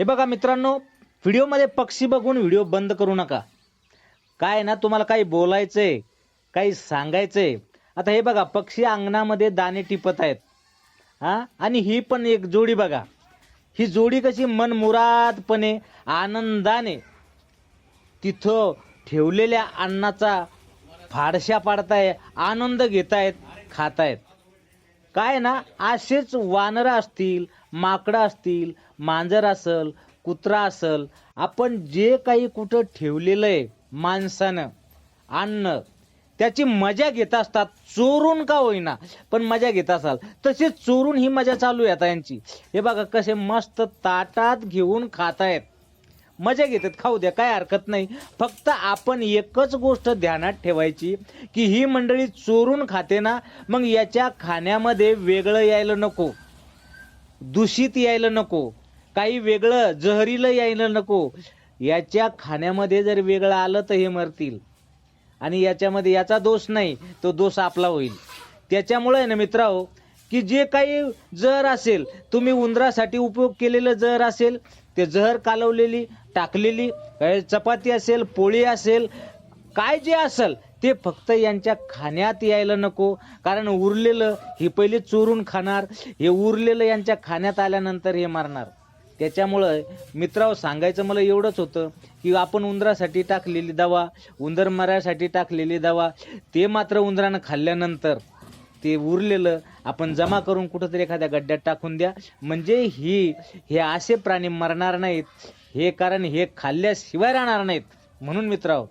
हे बघा मित्रांनो व्हिडिओमध्ये पक्षी बघून व्हिडिओ बंद करू नका. काय ना तुम्हाला काही बोलायचंय काही सांगायचंय. आता हे बघा पक्षी अंगणामध्ये दाणे टिपत आहेत. हा? आणि ही पण एक जोडी बघा. ही जोडी कशी मनमुरादपणे आनंदाने तिथं ठेवलेल्या अन्नाचा फाडशा पाडताय आनंद घेतायत खातायत. काय ना असेच वानरं असतील माकडं असतील मांजर असल कुत्रा असल आपण जे काही कुठं ठेवलेलं आहे माणसानं अन्न त्याची मजा घेत असतात चोरून का होईना पण मजा घेत असाल. तसेच चोरून ही मजा चालू आहे आता यांची. हे बघा कसे मस्त ताटात घेऊन खातायत. मजा घेतात खाऊ द्या काय हरकत नाही. फक्त आपण एकच गोष्ट ध्यानात ठेवायची की ही मंडळी चोरून खाते ना मग याच्या खाण्यामध्ये वेगळं यायला नको. दूषित यायला नको काही वेगळं जहरीलं यायला नको याच्या खाण्यामध्ये जर वेगळं आलं तर हे मरतील. आणि याच्यामध्ये याचा दोष नाही तो दोष आपला होईल. त्याच्यामुळे आहे ना मित्रांनो की जे काही जहर असेल तुम्ही उंदरासाठी उपयोग केलेलं जहर असेल ते जहर कालवलेली टाकलेली चपाती असेल पोळी असेल काय जे असेल ते फक्त यांच्या खाण्यात यायला नको. कारण उरलेलं हे पहिले चोरून खाणार हे उरलेलं यांच्या खाण्यात आल्यानंतर हे मारणार. त्याच्यामुळं मित्राव सांगायचं मला एवढंच होतं की आपण उंदरासाठी टाकलेली दवा उंदर मारायसाठी टाकलेली दवा ते मात्र उंदरानं खाल्ल्यानंतर ते उरलेलं आपण जमा करून कुठंतरी एखाद्या गड्ड्यात टाकून द्या. म्हणजे ही हे असे प्राणी मरणार नाहीत. हे कारण हे खाल्ल्याशिवाय राहणार नाहीत. म्हणून मित्राव